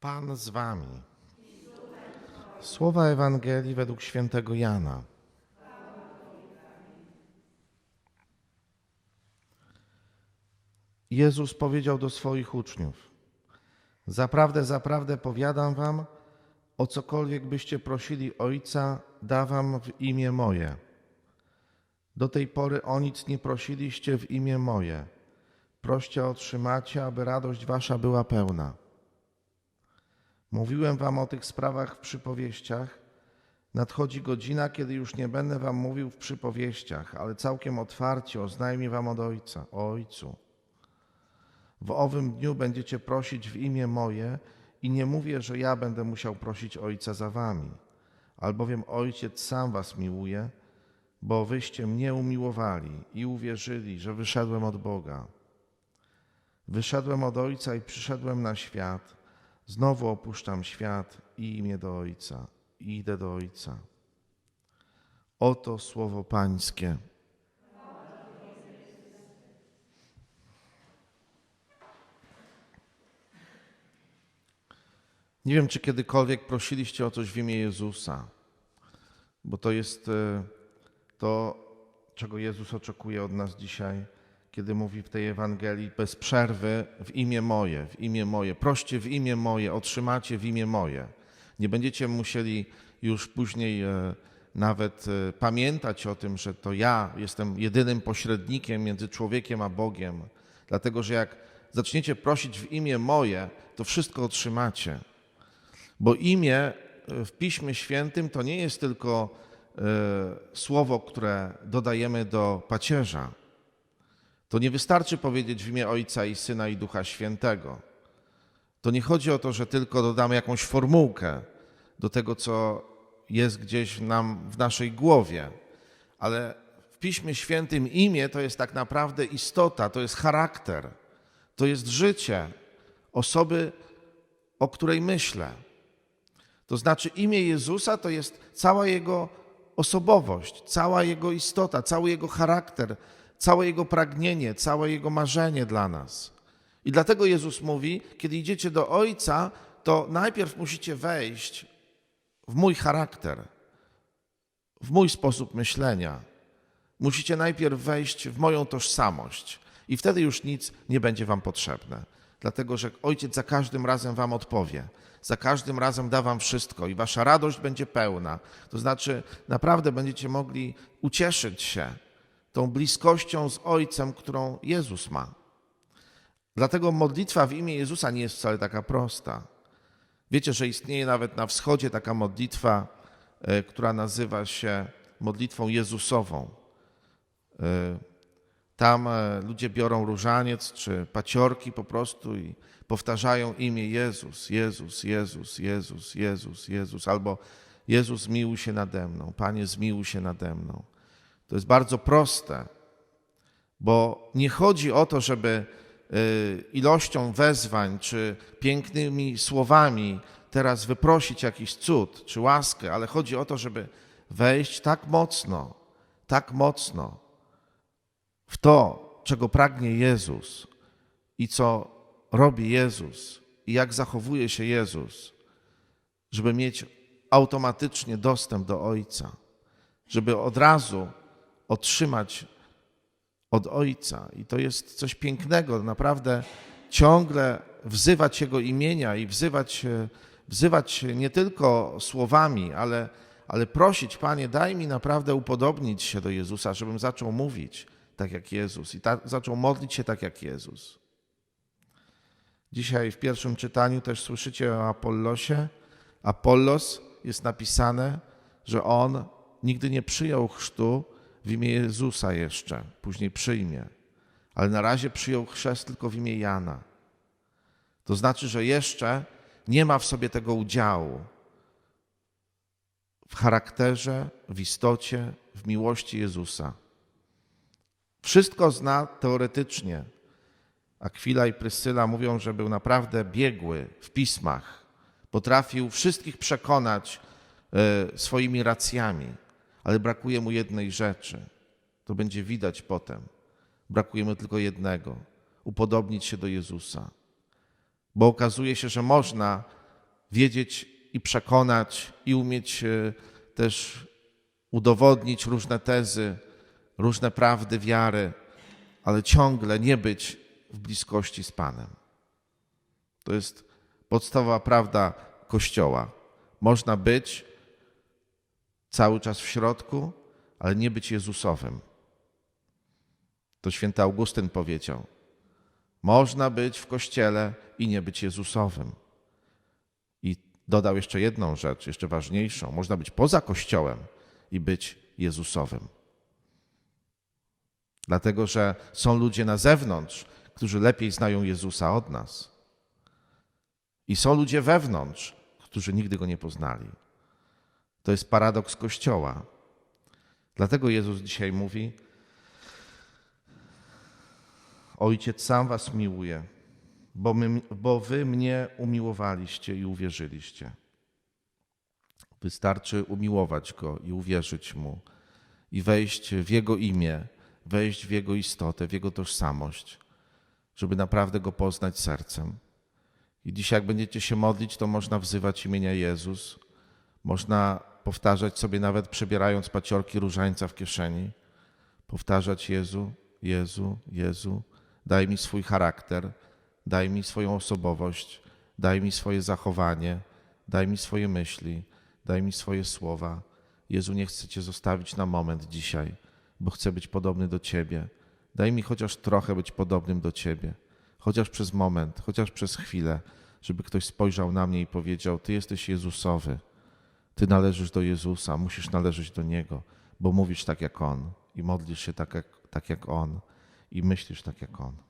Pan z wami. Słowa Ewangelii według świętego Jana. Jezus powiedział do swoich uczniów: Zaprawdę, zaprawdę powiadam wam, o cokolwiek byście prosili Ojca, da wam w imię moje. Do tej pory o nic nie prosiliście w imię moje. Proście otrzymacie, aby radość wasza była pełna. Mówiłem wam o tych sprawach w przypowieściach. Nadchodzi godzina, kiedy już nie będę wam mówił w przypowieściach, ale całkiem otwarcie oznajmię wam od Ojca, o Ojcu. W owym dniu będziecie prosić w imię moje i nie mówię, że ja będę musiał prosić Ojca za wami, albowiem Ojciec sam was miłuje, bo wyście mnie umiłowali i uwierzyli, że wyszedłem od Boga. Wyszedłem od Ojca i przyszedłem na świat. Znowu opuszczam świat i imię do Ojca. I idę do Ojca. Oto słowo Pańskie. Nie wiem, czy kiedykolwiek prosiliście o coś w imię Jezusa, bo to jest e, to, czego Jezus oczekuje od nas dzisiaj, kiedy mówi w tej Ewangelii bez przerwy w imię moje, w imię moje. Proście w imię moje, otrzymacie w imię moje. Nie będziecie musieli już później e, nawet e, pamiętać o tym, że to ja jestem jedynym pośrednikiem między człowiekiem a Bogiem, dlatego że jak zaczniecie prosić w imię moje, to wszystko otrzymacie. Bo imię e, w Piśmie Świętym to nie jest tylko słowo, które dodajemy do pacierza. To nie wystarczy powiedzieć w imię Ojca i Syna i Ducha Świętego. To nie chodzi o to, że tylko dodamy jakąś formułkę do tego, co jest gdzieś nam w naszej głowie, ale w Piśmie Świętym imię to jest tak naprawdę istota, to jest charakter, to jest życie osoby, o której myślę. To znaczy imię Jezusa to jest cała Jego osobowość, cała Jego istota, cały Jego charakter, całe Jego pragnienie, całe Jego marzenie dla nas. I dlatego Jezus mówi, kiedy idziecie do Ojca, to najpierw musicie wejść w mój charakter, w mój sposób myślenia. Musicie najpierw wejść w moją tożsamość i wtedy już nic nie będzie wam potrzebne. Dlatego, że Ojciec za każdym razem wam odpowie. Za każdym razem da wam wszystko i wasza radość będzie pełna. To znaczy, naprawdę będziecie mogli ucieszyć się tą bliskością z Ojcem, którą Jezus ma. Dlatego modlitwa w imię Jezusa nie jest wcale taka prosta. Wiecie, że istnieje nawet na wschodzie taka modlitwa, e, która nazywa się modlitwą Jezusową. E, Tam e, ludzie biorą różaniec czy paciorki po prostu i powtarzają imię Jezus, Jezus, Jezus, Jezus, Jezus, Jezus, albo Jezus zmiłuj się nade mną, Panie zmiłuj się nade mną. To jest bardzo proste, bo nie chodzi o to, żeby y, ilością wezwań czy pięknymi słowami teraz wyprosić jakiś cud czy łaskę, ale chodzi o to, żeby wejść tak mocno, tak mocno w to, czego pragnie Jezus i co robi Jezus i jak zachowuje się Jezus, żeby mieć automatycznie dostęp do Ojca, żeby od razu otrzymać od Ojca. I to jest coś pięknego, naprawdę ciągle wzywać Jego imienia i wzywać, e, wzywać nie tylko słowami, ale, ale prosić, Panie, daj mi naprawdę upodobnić się do Jezusa, żebym zaczął mówić tak jak Jezus i ta, zaczął modlić się tak jak Jezus. Dzisiaj w pierwszym czytaniu też słyszycie o Apollosie. Apollos jest napisane, że on nigdy nie przyjął chrztu w imię Jezusa jeszcze, później przyjmie, ale na razie przyjął chrzest tylko w imię Jana. To znaczy, że jeszcze nie ma w sobie tego udziału w charakterze, w istocie, w miłości Jezusa. Wszystko zna teoretycznie. Akwila i Pryscyla mówią, że był naprawdę biegły w pismach. Potrafił wszystkich przekonać e, swoimi racjami, ale brakuje mu jednej rzeczy. To będzie widać potem. Brakuje mu tylko jednego upodobnić się do Jezusa. Bo okazuje się, że można wiedzieć i przekonać, i umieć e, też udowodnić różne tezy, różne prawdy wiary, ale ciągle nie być w bliskości z Panem. To jest podstawowa prawda Kościoła. Można być cały czas w środku, ale nie być Jezusowym. To święty Augustyn powiedział. Można być w Kościele i nie być Jezusowym. I dodał jeszcze jedną rzecz, jeszcze ważniejszą. Można być poza Kościołem i być Jezusowym. Dlatego, że są ludzie na zewnątrz, którzy lepiej znają Jezusa od nas. I są ludzie wewnątrz, którzy nigdy go nie poznali. To jest paradoks Kościoła. Dlatego Jezus dzisiaj mówi: Ojciec sam was miłuje, bo, my, bo wy mnie umiłowaliście i uwierzyliście. Wystarczy umiłować go i uwierzyć mu i wejść w jego imię, wejść w jego istotę, w jego tożsamość, żeby naprawdę go poznać sercem. I dzisiaj, jak będziecie się modlić, to można wzywać imienia Jezus, można powtarzać sobie, nawet przebierając paciorki różańca w kieszeni, powtarzać Jezu, Jezu, Jezu, daj mi swój charakter, daj mi swoją osobowość, daj mi swoje zachowanie, daj mi swoje myśli, daj mi swoje słowa. Jezu, nie chcę Cię zostawić na moment dzisiaj, bo chcę być podobny do Ciebie. Daj mi chociaż trochę być podobnym do Ciebie, chociaż przez moment, chociaż przez chwilę, żeby ktoś spojrzał na mnie i powiedział: Ty jesteś Jezusowy, Ty należysz do Jezusa, musisz należeć do Niego, bo mówisz tak jak On i modlisz się tak jak, tak jak On i myślisz tak jak On.